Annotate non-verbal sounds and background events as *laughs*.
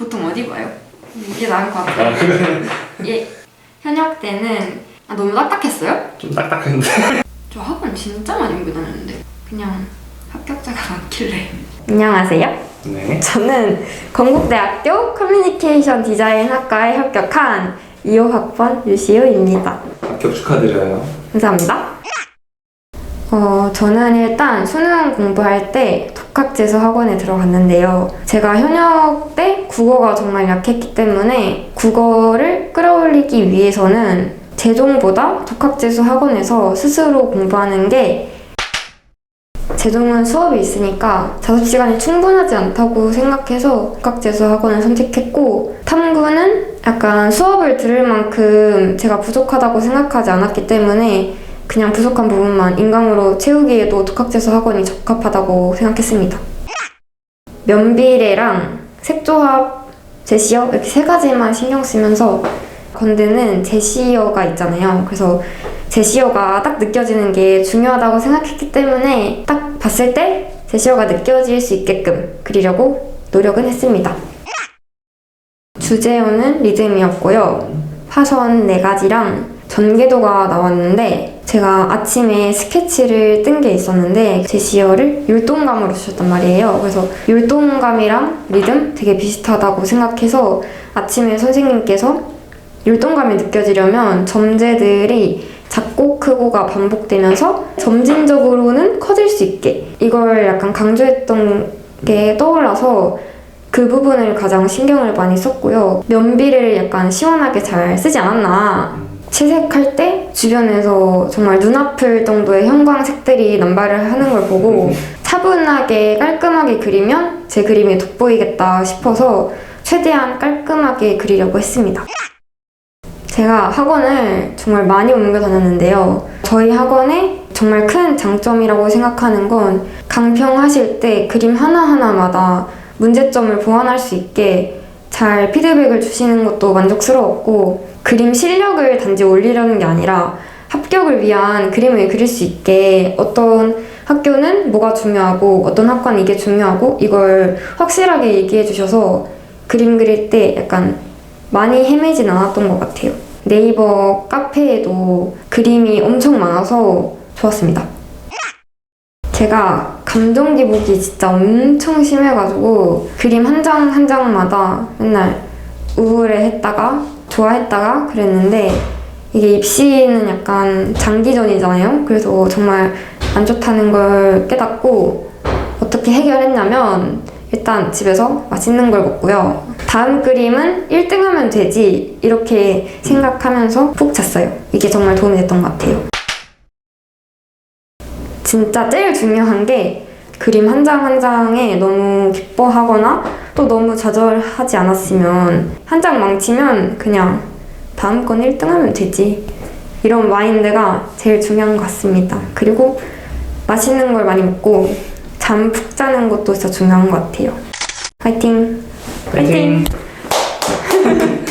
보통 어디 봐요? 이게 나을 것 같아요. 아 그래 예. 현역 때는 아, 너무 딱딱했어요? 좀 딱딱한데 저 학원 진짜 많이 옮겨 다녔는데 그냥 합격자가 많길래. 안녕하세요. 네 저는 건국대학교 커뮤니케이션 디자인 학과에 합격한 2호 학번 유시우입니다. 합격 축하드려요 감사합니다. 어, 저는 일단 수능 공부할 때 독학재수 학원에 들어갔는데요. 제가 현역 때 국어가 정말 약했기 때문에 국어를 끌어올리기 위해서는 재종보다 독학재수 학원에서 스스로 공부하는 게 재종은 수업이 있으니까 자습 시간이 충분하지 않다고 생각해서 독학재수 학원을 선택했고 탐구는 약간 수업을 들을 만큼 제가 부족하다고 생각하지 않았기 때문에 그냥 부족한 부분만 인강으로 채우기에도 독학재수 학원이 적합하다고 생각했습니다. 면비례랑 색조합, 제시어 이렇게 세 가지만 신경 쓰면서 건대는 제시어가 있잖아요. 그래서 제시어가 딱 느껴지는 게 중요하다고 생각했기 때문에 딱 봤을 때 제시어가 느껴질 수 있게끔 그리려고 노력은 했습니다. 주제어는 리듬이었고요. 파선 네 가지랑 전개도가 나왔는데 제가 아침에 스케치를 뜬 게 있었는데 제시어를 율동감으로 주셨단 말이에요. 그래서 율동감이랑 리듬 되게 비슷하다고 생각해서 아침에 선생님께서 율동감이 느껴지려면 점재들이 작고 크고가 반복되면서 점진적으로는 커질 수 있게 이걸 약간 강조했던 게 떠올라서 그 부분을 가장 신경을 많이 썼고요. 면비를 약간 시원하게 잘 쓰지 않았나. 채색할 때 주변에서 정말 눈 아플 정도의 형광색들이 남발을 하는 걸 보고 *laughs* 차분하게 깔끔하게 그리면 제 그림이 돋보이겠다 싶어서 최대한 깔끔하게 그리려고 했습니다. 제가 학원을 정말 많이 옮겨 다녔는데요. 저희 학원의 정말 큰 장점이라고 생각하는 건 강평하실 때 그림 하나하나마다 문제점을 보완할 수 있게 잘 피드백을 주시는 것도 만족스러웠고 그림 실력을 단지 올리려는 게 아니라 합격을 위한 그림을 그릴 수 있게 어떤 학교는 뭐가 중요하고 어떤 학과는 이게 중요하고 이걸 확실하게 얘기해 주셔서 그림 그릴 때 약간 많이 헤매진 않았던 것 같아요. 네이버 카페에도 그림이 엄청 많아서 좋았습니다. 제가 감정 기복이 진짜 엄청 심해가지고 그림 한 장 한 장마다 맨날 우울해 했다가 좋아했다가 그랬는데 이게 입시는 약간 장기전이잖아요. 그래서 정말 안 좋다는 걸 깨닫고 어떻게 해결했냐면 일단 집에서 맛있는 걸 먹고요. 다음 그림은 1등 하면 되지 이렇게 생각하면서 푹 잤어요. 이게 정말 도움이 됐던 것 같아요. 진짜 제일 중요한 게 그림 한 장 한 장에 너무 기뻐하거나 또 너무 좌절하지 않았으면 한 장 망치면 그냥 다음 건 1등 하면 되지. 이런 마인드가 제일 중요한 것 같습니다. 그리고 맛있는 걸 많이 먹고 잠 푹 자는 것도 진짜 중요한 것 같아요. 화이팅! 화이팅! *laughs*